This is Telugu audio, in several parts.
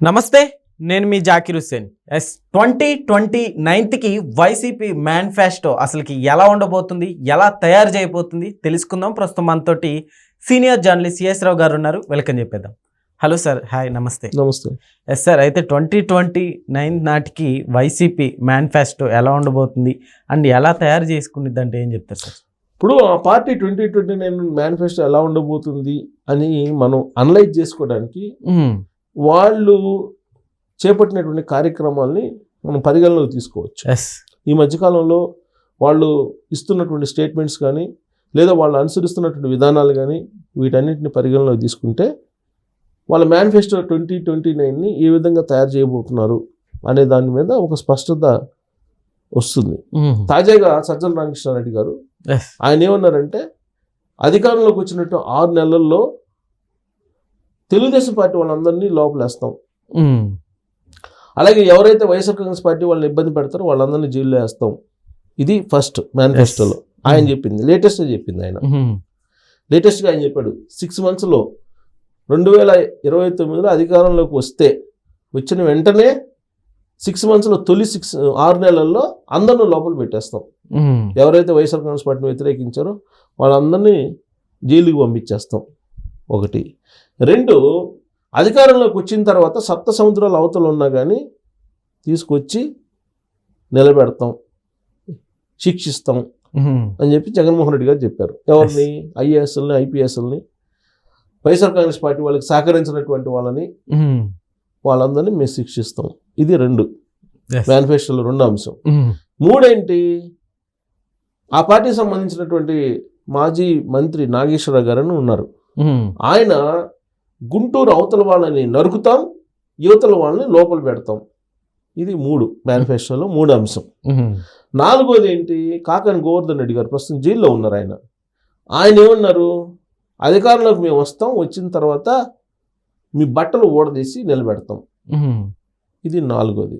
నమస్తే నేను మీ Zakir Hussain. Yes twenty twenty నైన్త్కి YCP manifesto అసలుకి ఎలా ఉండబోతుంది ఎలా తయారు చేయబోతుంది తెలుసుకుందాం. ప్రస్తుతం మనతోటి సీనియర్ జర్నలిస్ట్ సిఎస్ రావు గారు ఉన్నారు. వెల్కమ్ చెప్పేద్దాం. హలో సార్ హాయ్ నమస్తే. నమస్తే. ఎస్ సార్ అయితే ట్వంటీ ట్వంటీ నైన్ నాటికి వైసీపీ మేనిఫెస్టో ఎలా ఉండబోతుంది అండ్ ఎలా తయారు చేసుకునిద్ది అంటే ఏం చెప్తారు సార్? ఇప్పుడు ఆ party twenty twenty nine manifesto ఎలా ఉండబోతుంది అని మనం అనలైజ్ చేసుకోవడానికి వాళ్ళు చేపట్టినటువంటి కార్యక్రమాల్ని మనం పరిగణలోకి తీసుకోవచ్చు. ఈ మధ్యకాలంలో వాళ్ళు ఇస్తున్నటువంటి స్టేట్మెంట్స్ కానీ లేదా వాళ్ళు అనుసరిస్తున్నటువంటి విధానాలు కానీ వీటన్నిటిని పరిగణలోకి తీసుకుంటే వాళ్ళ మేనిఫెస్టో ట్వంటీ ట్వంటీ నైన్ని ఏ విధంగా తయారు చేయబోతున్నారు అనే దాని మీద ఒక స్పష్టత వస్తుంది. తాజాగా సజ్జల రామకృష్ణారెడ్డి గారు ఆయన ఏమన్నారంటే అధికారంలోకి వచ్చినట్టు ఆరు నెలల్లో తెలుగుదేశం పార్టీ వాళ్ళందరినీ లోపలేస్తాం. అలాగే ఎవరైతే వైఎస్ఆర్ కాంగ్రెస్ పార్టీ వాళ్ళని ఇబ్బంది పెడతారో వాళ్ళందరినీ జైల్లో వేస్తాం. ఇది ఫస్ట్ మేనిఫెస్టోలో ఆయన చెప్పింది లేటెస్ట్ చెప్పింది ఆయన. లేటెస్ట్గా ఆయన చెప్పాడు సిక్స్ మంత్స్లో రెండు వేల ఇరవై తొమ్మిదిలో అధికారంలోకి వస్తే వచ్చిన వెంటనే సిక్స్ మంత్స్లో తొలి సిక్స్ ఆరు నెలల్లో అందరిని లోపల పెట్టేస్తాం. ఎవరైతే వైఎస్ఆర్ కాంగ్రెస్ పార్టీని వ్యతిరేకించారో వాళ్ళందరినీ జైలుకి పంపించేస్తాం. ఒకటి. రెండు అధికారంలోకి వచ్చిన తర్వాత సప్త సముద్రాల అవతల ఉన్నా కానీ తీసుకొచ్చి నిలబెడతాం శిక్షిస్తాం అని చెప్పి జగన్మోహన్ రెడ్డి గారు చెప్పారు. ఎవరిని? ఐఏఎస్ఎల్ని ఐపీఎస్ఎల్ని వైఎస్ఆర్ కాంగ్రెస్ పార్టీ వాళ్ళకి సహకరించినటువంటి వాళ్ళని వాళ్ళందరినీ మేము శిక్షిస్తాం. ఇది రెండు. మేనిఫెస్టోలో రెండు అంశం. మూడేంటి? ఆ పార్టీకి సంబంధించినటువంటి మాజీ మంత్రి నాగేశ్వరరావు గారు అని ఉన్నారు. ఆయన గుంటూరు అవతల వాళ్ళని నరుకుతాం యువతల వాళ్ళని లోపల పెడతాం. ఇది మూడు మేనిఫెస్టోలో మూడు అంశం. నాలుగోది ఏంటి? కాకని గోవర్ధన్ రెడ్డి గారు ప్రస్తుతం జైల్లో ఉన్నారు ఆయన. ఆయన ఏమన్నారు? అధికారంలోకి మేము వస్తాం వచ్చిన తర్వాత మీ బట్టలు ఊడదీసి నిలబెడతాం. ఇది నాలుగోది.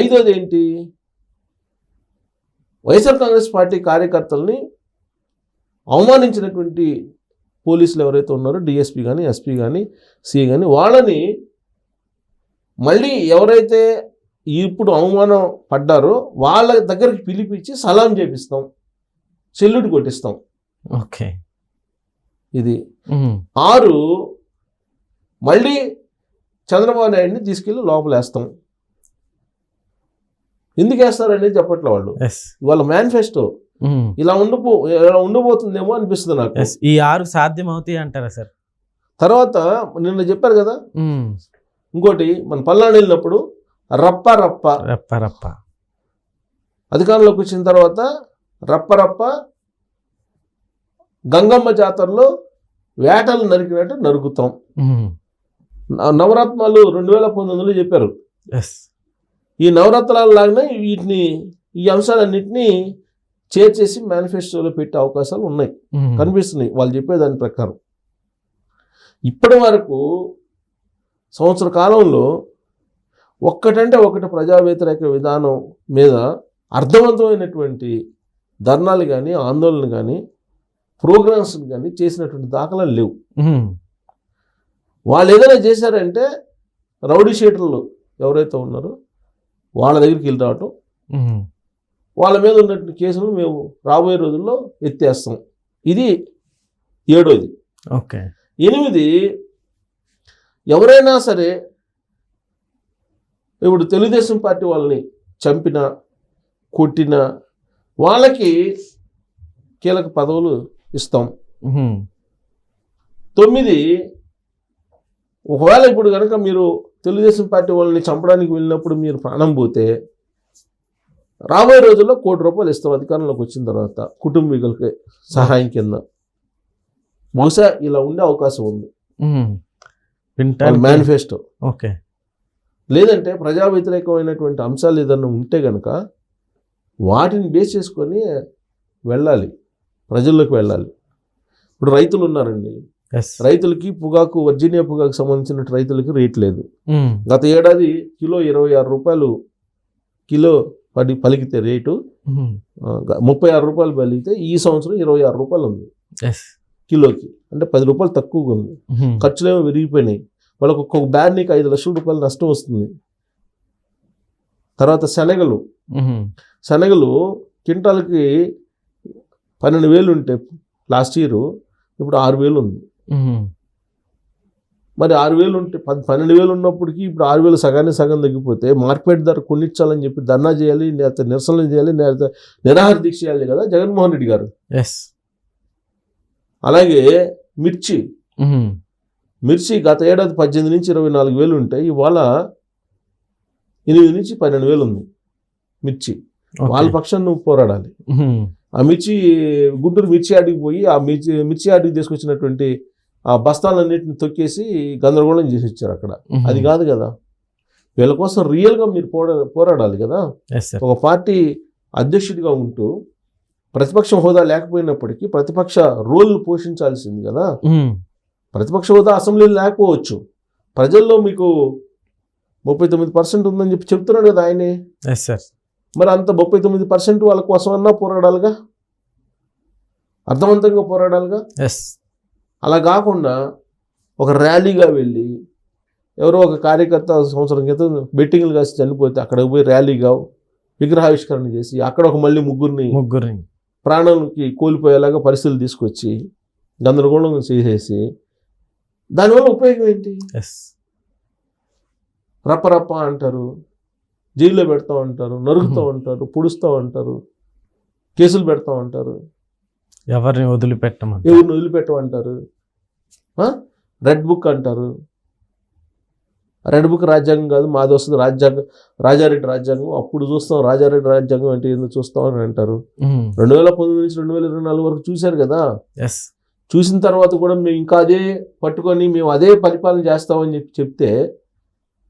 ఐదోది ఏంటి? వైఎస్ఆర్ కాంగ్రెస్ పార్టీ కార్యకర్తల్ని అవమానించినటువంటి పోలీసులు ఎవరైతే ఉన్నారో డిఎస్పీ కానీ ఎస్పీ కానీ సిఐ కానీ వాళ్ళని మళ్ళీ ఎవరైతే ఇప్పుడు అవమానం పడ్డారో వాళ్ళ దగ్గరికి పిలిపించి సలాం చేపిస్తాం. సెల్యూట్ కొట్టిస్తాం. ఓకే. ఇది. ఆరు మళ్ళీ చంద్రబాబు నాయుడిని తీసుకెళ్ళి లోపలేస్తాం. ఎందుకు వేస్తారనేది చెప్పట్లే వాళ్ళు. వాళ్ళ మేనిఫెస్టో ఇలా ఉండబో ఇలా ఉండబోతుందేమో అనిపిస్తుంది నాకు. ఈ ఆరు సాధ్యం అవుతాయి అంటారా సార్? తర్వాత నిన్న చెప్పారు కదా ఇంకోటి మన పల్నాడు వెళ్ళినప్పుడు రప్ప రప్ప. రప్ప రప్ప. అధికారంలోకి వచ్చిన తర్వాత రప్ప రప్ప గంగమ్మ జాతరలో వేటలు నరికినట్టు నరుకుతాం నవరత్నాలు రెండు వేల పంతొమ్మిదిలో చెప్పారు. ఎస్ ఈ నవరత్నాల లాగానే వీటిని ఈ అంశాలన్నింటినీ చేర్చేసి మేనిఫెస్టోలో పెట్టే అవకాశాలు ఉన్నాయి. కనిపిస్తున్నాయి. వాళ్ళు చెప్పేదాని ప్రకారం. ఇప్పటి వరకు సంవత్సర కాలంలో ఒక్కటంటే ఒకటి ప్రజా వ్యతిరేక విధానం మీద అర్థవంతమైనటువంటి ధర్నాలు కానీ ఆందోళన కానీ ప్రోగ్రామ్స్ కానీ చేసినటువంటి దాఖలాలు లేవు. వాళ్ళు ఏదైనా చేశారంటే రౌడీ షీటర్లు ఎవరైతే ఉన్నారో వాళ్ళ దగ్గరికి వెళ్ళి రావటం. వాళ్ళ మీద ఉన్నటువంటి కేసులు మేము రాబోయే రోజుల్లో ఎత్తేస్తాం. ఇది ఏడోది. ఓకే. ఎనిమిది ఎవరైనా సరే ఇప్పుడు తెలుగుదేశం పార్టీ వాళ్ళని చంపిన కొట్టిన వాళ్ళకి కీలక పదవులు ఇస్తాం. తొమ్మిది ఒకవేళ ఇప్పుడు కనుక మీరు తెలుగుదేశం పార్టీ వాళ్ళని చంపడానికి వెళ్ళినప్పుడు మీరు ప్రాణం పోతే రాబోయే రోజుల్లో కోటి రూపాయలు ఇస్తాం అధికారంలోకి వచ్చిన తర్వాత కుటుంబీకులకి సహాయం కింద. బహుశా ఇలా ఉండే అవకాశం ఉంది. Manifesto okay. లేదంటే ప్రజా వ్యతిరేకమైనటువంటి అంశాలు ఏదన్నా ఉంటే కనుక వాటిని బేస్ చేసుకొని వెళ్ళాలి. ప్రజల్లోకి వెళ్ళాలి. ఇప్పుడు రైతులు ఉన్నారండి. రైతులకి పొగాకు వర్జీనియా పొగాకు సంబంధించిన రైతులకి రేట్ లేదు. గత ఏడాది కిలో ఇరవై ఆరు రూపాయలు కిలో పడి పలికితే రేటు ముప్పై ఆరు రూపాయలు పలికితే ఈ సంవత్సరం ఇరవై ఆరు రూపాయలు ఉంది. కిలోకి. అంటే పది రూపాయలు తక్కువగా ఉంది. ఖర్చులేమో విరిగిపోయినాయి. వాళ్ళకు ఒక్కొక్క బ్యాడ్ నీకు ఐదు లక్షల రూపాయలు నష్టం వస్తుంది. తర్వాత శనగలు. శనగలు క్వింటాల్కి పన్నెండు వేలు ఉంటే లాస్ట్ ఇయర్ ఇప్పుడు ఆరు వేలు ఉంది. మరి ఆరు వేలు ఉంటే పద్ పన్నెండు వేలు ఉన్నప్పటికీ ఇప్పుడు ఆరు వేలు సగానికి సగం తగ్గిపోతే మార్కెట్ ధర కొనిచ్చాలని చెప్పి ధర్నా చేయాలి లేకపోతే నిరసనలు చేయాలి లేకపోతే నిరాహార దీక్ష చేయాలి కదా జగన్మోహన్ రెడ్డి గారు ఎస్ అలాగే మిర్చి. మిర్చి గత ఏడాది పద్దెనిమిది నుంచి ఇరవై నాలుగు వేలు ఉంటాయి ఇవాళ ఎనిమిది నుంచి పన్నెండు వేలు ఉంది మిర్చి. వాళ్ళ పక్షాన్ని నువ్వు పోరాడాలి. ఆ మిర్చి గుంటూరు మిర్చి ఆడికి పోయి ఆ మిర్చి మిర్చి ఆడికి తీసుకొచ్చినటువంటి ఆ బస్తాలన్నిటిని తొక్కేసి గందరగోళం చేసి ఇచ్చారు అక్కడ. అది కాదు కదా. వీళ్ళ కోసం రియల్గా మీరు పోరా పోరాడాలి కదా. ఒక పార్టీ అధ్యక్షుడిగా ఉంటూ ప్రతిపక్ష హోదా లేకపోయినప్పటికీ ప్రతిపక్ష రోల్ పోషించాల్సింది కదా. ప్రతిపక్ష హోదా అసెంబ్లీలో లేకపోవచ్చు. ప్రజల్లో మీకు ముప్పై తొమ్మిది పర్సెంట్ ఉందని చెప్పి చెప్తున్నాడు కదా ఆయనే. సార్ మరి అంత ముప్పై తొమ్మిది పర్సెంట్ వాళ్ళ కోసం అన్నా పోరాడాలిగా? అర్థవంతంగా పోరాడాలిగా? ఎస్ అలా కాకుండా ఒక ర్యాలీగా వెళ్ళి ఎవరో ఒక కార్యకర్త సంవత్సరం క్రితం బెట్టింగ్లు కాసి చనిపోతే అక్కడికి పోయి ర్యాలీగా విగ్రహావిష్కరణ చేసి అక్కడ ఒక మళ్ళీ ముగ్గురిని ముగ్గురిని. ప్రాణాలకి కోల్పోయేలాగా పరిస్థితులు తీసుకొచ్చి గందరగోళం చేసేసి దానివల్ల ఉపయోగం ఏంటి? ఎస్ రప్ప రప్ప అంటారు జైల్లో పెడతా ఉంటారు నరుకుతూ ఉంటారు పుడుస్తూ ఉంటారు కేసులు పెడతా ఉంటారు. ఎవరిని వదిలిపెట్టమని ఎవరిని వదిలిపెట్టమంటారు? రెడ్ బుక్ అంటారు. రెడ్ బుక్ రాజ్యాంగం కాదు మాది వస్తుంది రాజ్యాంగం రాజారెడ్డి రాజ్యాంగం. అప్పుడు చూస్తాం రాజారెడ్డి రాజ్యాంగం అంటే ఏందో చూస్తాం అని అంటారు. రెండు వేల పంతొమ్మిది నుంచి రెండు వేల ఇరవై నాలుగు వరకు చూశారు కదా? ఎస్ చూసిన తర్వాత కూడా మేము ఇంకా అదే పట్టుకొని మేము అదే పరిపాలన చేస్తామని చెప్పి చెప్తే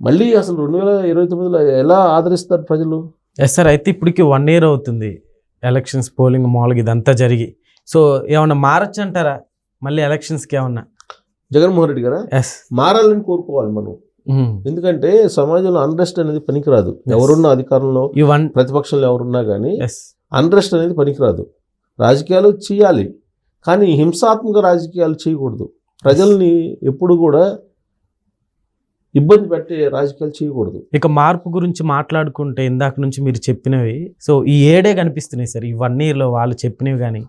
మళ్ళీ అసలు రెండు వేల ఇరవై తొమ్మిదిలో ఎలా ఆదరిస్తారు ప్రజలు? ఎస్ సార్ అయితే ఇప్పటికి వన్ ఇయర్ అవుతుంది. ఎలక్షన్స్ పోలింగ్ మామూలుగా ఇదంతా జరిగి సో ఏమన్నా మారచ్చు అంటారా మళ్ళీ ఎలక్షన్స్కి ఏమన్నా? జగన్మోహన్ రెడ్డి గారా? ఎస్ మారాలని కోరుకోవాలి మనం. ఎందుకంటే సమాజంలో అన్రెస్ట్ అనేది పనికిరాదు. ఎవరున్న అధికారంలో ప్రతిపక్షంలో ఎవరున్నా కానీ అన్రెస్ట్ అనేది పనికిరాదు. రాజకీయాలు చేయాలి. కానీ హింసాత్మక రాజకీయాలు చేయకూడదు. ప్రజల్ని ఎప్పుడు కూడా ఇబ్బంది పెట్టే రాజకీయాలు చేయకూడదు. ఇక మార్పు గురించి మాట్లాడుకుంటే ఇందాక నుంచి మీరు చెప్పినవి సో ఈ ఏడే కనిపిస్తున్నాయి సార్ ఈ వన్ ఇయర్లో వాళ్ళు చెప్పినవి కానీ.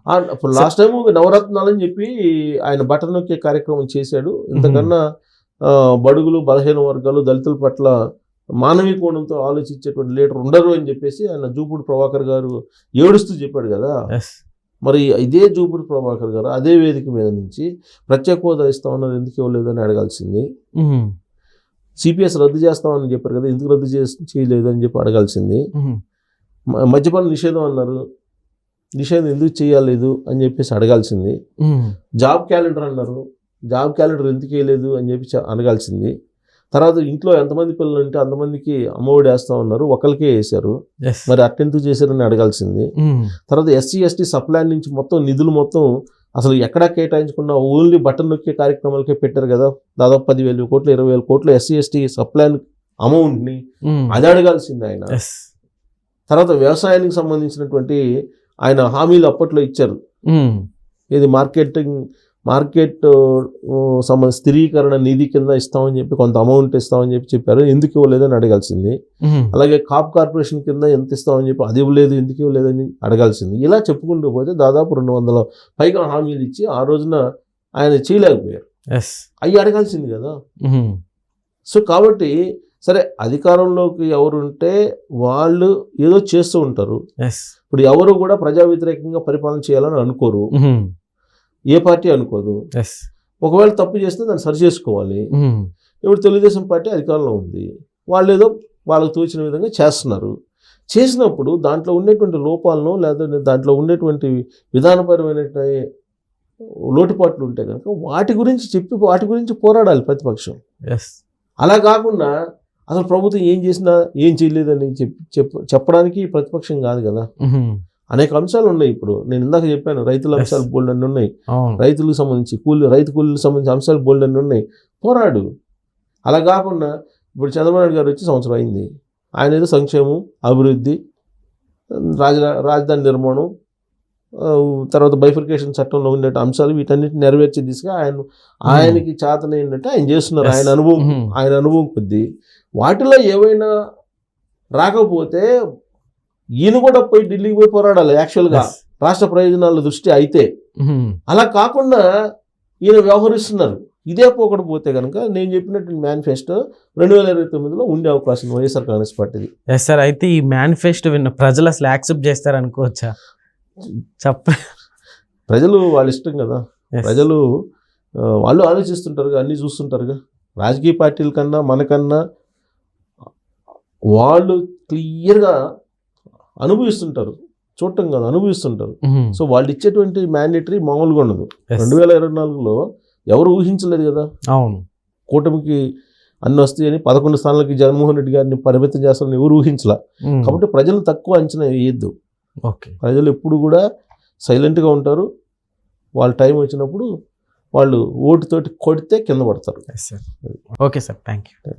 లాస్ట్ టైం నవరత్నాలు అని చెప్పి ఆయన బటన్ నొక్కే కార్యక్రమం చేశాడు. ఇంతకన్నా బడుగులు బలహీన వర్గాలు దళితుల పట్ల మానవీయ కోణంతో ఆలోచించేటువంటి లీడర్ ఉండరు అని చెప్పేసి ఆయన జూపూడి ప్రభాకర్ గారు ఏడుస్తూ చెప్పాడు కదా. మరి ఇదే జూపూడి ప్రభాకర్ గారు అదే వేదిక మీద నుంచి ప్రత్యేక హోదా ఇస్తామన్నారు ఎందుకు ఇవ్వలేదు అని అడగాల్సింది సిపిఎస్ రద్దు చేస్తామని చెప్పారు కదా ఎందుకు రద్దు చేసి చేయలేదు అని చెప్పి అడగాల్సింది. మద్యపాన నిషేధం అన్నారు. నిషేధం ఎందుకు చేయలేదు అని చెప్పేసి అడగాల్సింది. జాబ్ క్యాలెండర్ అన్నారు. జాబ్ క్యాలెండర్ ఎందుకు వేయలేదు అని చెప్పి అడగాల్సింది. తర్వాత ఇంట్లో ఎంతమంది పిల్లలు ఉంటే అంతమందికి అమ్మఒడి వేస్తా ఉన్నారు ఒకరికే వేశారు. మరి అట్టెందుకు చేశారని అడగాల్సింది. తర్వాత ఎస్సీ ఎస్టీ సప్లాన్ నుంచి మొత్తం నిధులు మొత్తం అసలు ఎక్కడా కేటాయించకుండా ఓన్లీ బటన్ నొక్కే కార్యక్రమాలకే పెట్టారు కదా. దాదాపు పదివేల కోట్లు ఇరవై వేల కోట్లు ఎస్సీ ఎస్టీ సప్లాన్ అమౌంట్ని అది అడగాల్సింది ఆయన. తర్వాత వ్యవసాయానికి సంబంధించినటువంటి ఆయన హామీలు అప్పట్లో ఇచ్చారు. ఇది మార్కెటింగ్ మార్కెట్ సంబంధ స్థిరీకరణ నిధి కింద ఇస్తామని చెప్పి కొంత అమౌంట్ ఇస్తామని చెప్పి చెప్పారు. ఎందుకు ఇవ్వలేదని అడగాల్సింది. అలాగే కాప్ కార్పొరేషన్ కింద ఎంత ఇస్తామని చెప్పి అది ఇవ్వలేదు ఎందుకు ఇవ్వలేదని అడగాల్సింది. ఇలా చెప్పుకుంటూ పోతే దాదాపు రెండు వందల పైగా హామీలు ఇచ్చి ఆ రోజున ఆయన చేయలేకపోయారు. అవి అడగాల్సింది కదా. సో కాబట్టి సరే అధికారంలోకి ఎవరు ఉంటే వాళ్ళు ఏదో చేస్తూ ఉంటారు. ఇప్పుడు ఎవరు కూడా ప్రజా వ్యతిరేకంగా పరిపాలన చేయాలని అనుకోరు. ఏ పార్టీ అనుకోదు. ఒకవేళ తప్పు చేస్తే దాన్ని సరి చేసుకోవాలి. ఇప్పుడు తెలుగుదేశం పార్టీ అధికారంలో ఉంది. వాళ్ళు ఏదో వాళ్ళకు తోచిన విధంగా చేస్తున్నారు. చేసినప్పుడు దాంట్లో ఉండేటువంటి లోపాలను లేదా దాంట్లో ఉండేటువంటి విధానపరమైనటువంటి లోటుపాట్లు ఉంటే కనుక వాటి గురించి చెప్పి వాటి గురించి పోరాడాలి ప్రతిపక్షం. ఎస్ అలా కాకుండా అసలు ప్రభుత్వం ఏం చేసినా ఏం చేయలేదని చెప్పి చెప్ప చెప్పడానికి ప్రతిపక్షం కాదు కదా. అనేక అంశాలు ఉన్నాయి ఇప్పుడు. నేను ఇందాక చెప్పాను రైతుల. అంశాలు బోల్డ్ అన్ని ఉన్నాయి. రైతులకు సంబంధించి కూలి రైతు కూలీలకు సంబంధించి అంశాలు బోల్డ్ అన్ని ఉన్నాయి. పోరాడు. అలా కాకుండా ఇప్పుడు చంద్రబాబు నాయుడు గారు వచ్చి సంవత్సరం అయింది. ఆయన ఏదో సంక్షేమం అభివృద్ధి రాజ రాజధాని నిర్మాణం తర్వాత బైఫికేషన్ చట్టంలో ఉండే అంశాలు వీటన్నిటిని నెరవేర్చే దిశగా ఆయన ఆయనకి చేతన ఏంటంటే ఆయన చేస్తున్నారు. ఆయన అనుభవం Mhm. ఆయన అనుభవం కొద్దీ. వాటిలో ఏవైనా రాకపోతే ఈయన కూడా పోయి ఢిల్లీకి పోయి పోరాడాలి యాక్చువల్గా. రాష్ట్ర ప్రయోజనాల దృష్టి అయితే. అలా కాకుండా ఈయన వ్యవహరిస్తున్నారు. ఇదే పోకడ పోతే కనుక నేను చెప్పినట్టు మేనిఫెస్టో రెండు వేల ఇరవై తొమ్మిదిలో ఉండే అవకాశం వైఎస్ఆర్ కాంగ్రెస్ పార్టీది. ఎస్ సార్ అయితే ఈ మేనిఫెస్టో విన్న ప్రజలు అసలు యాక్సెప్ట్ చేస్తారు అనుకోవచ్చా చెప్ప ప్రజలు వాళ్ళ ఇష్టం కదా. ప్రజలు వాళ్ళు ఆలోచిస్తుంటారుగా అన్నీ చూస్తుంటారుగా. రాజకీయ పార్టీల కన్నా మనకన్నా వాళ్ళు క్లియర్గా అనుభవిస్తుంటారు. చూడటం కాదు అనుభవిస్తుంటారు. సో వాళ్ళు ఇచ్చేటువంటి మ్యాండేటరీ మామూలుగా ఉండదు. రెండు వేల ఇరవై నాలుగులో ఎవరు ఊహించలేదు కదా? అవును. కూటమికి అన్ని వస్తాయని పదకొండు స్థానాలకి జగన్మోహన్ రెడ్డి గారిని పరిమితం చేస్తారని ఎవరు ఊహించలా. కాబట్టి ప్రజలు తక్కువ అంచనా వేయద్దు. ఓకే. ప్రజలు ఎప్పుడు కూడా సైలెంట్గా ఉంటారు. వాళ్ళ టైం వచ్చినప్పుడు వాళ్ళు ఓటుతోటి కొడితే కింద పడతారు. Okay sir thank you